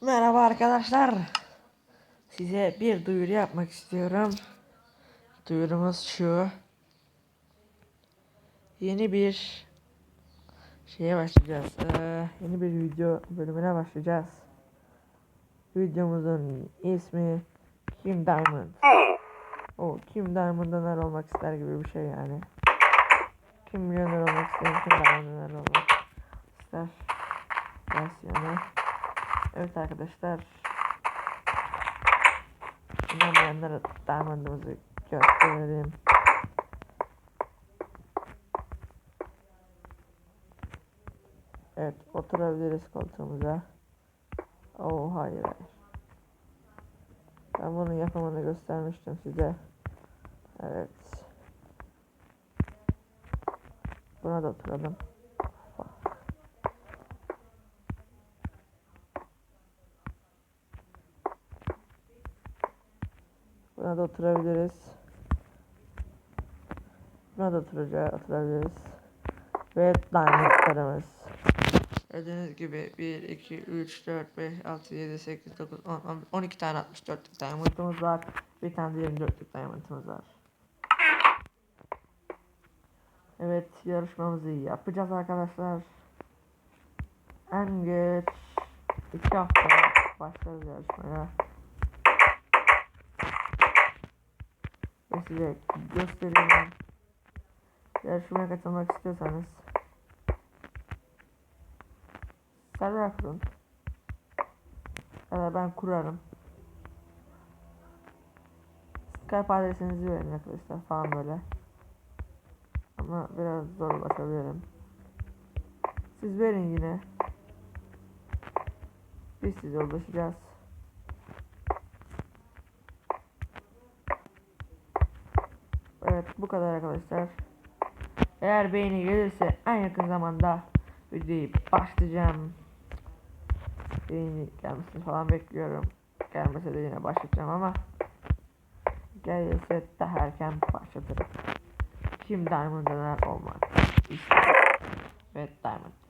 Merhaba arkadaşlar. Size bir duyuru yapmak istiyorum. Duyurumuz şu. Yeni bir şeye başlayacağız. Ee, yeni bir video bölümüne başlayacağız. Videomuzun ismi Kim Diamond. O Kim Diamond'da neler olmak ister gibi bir şey yani. Kim milyoner olmak ister, Kim Diamond'da neler olmak ister. Versiyonu. Evet arkadaşlar. İnanmayanlara diamondımızı gösterelim. Evet oturabiliriz koltuğumuza. Oh hayır hayır. Ben bunun yapımını göstermiştim size. Evet. Buna da oturalım. Buna da oturabiliriz. Buna da oturacağız, oturabiliriz. Ve diamondlarımız. Gördüğünüz gibi 1, 2, 3, 4, 5, 6, 7, 8, 9, 10, 11, 12 tane 64'lük diamondımız var. Bir tane de 24'lük diamondımız var. Evet yarışmamızı yapacağız arkadaşlar. En geç 2 hafta başlarız yarışmaya. Ve size göstereyim. Yarışmaya katılmak istiyorsanız server kurun. Ya da ben kurarım. Skype adresinizi verin arkadaşlar falan böyle. Ama biraz zor ulaşabilirim. Siz verin yine. Biz size ulaşacağız. Evet bu kadar arkadaşlar. Eğer beğeni gelirse en yakın zamanda videoyu başlayacağım. Beğeni gelmesini falan bekliyorum. Gelmese de yine başlayacağım ama gelirse daha erken başlatırım. Kim Diamond döner olmaz. İşte. Evet Diamond.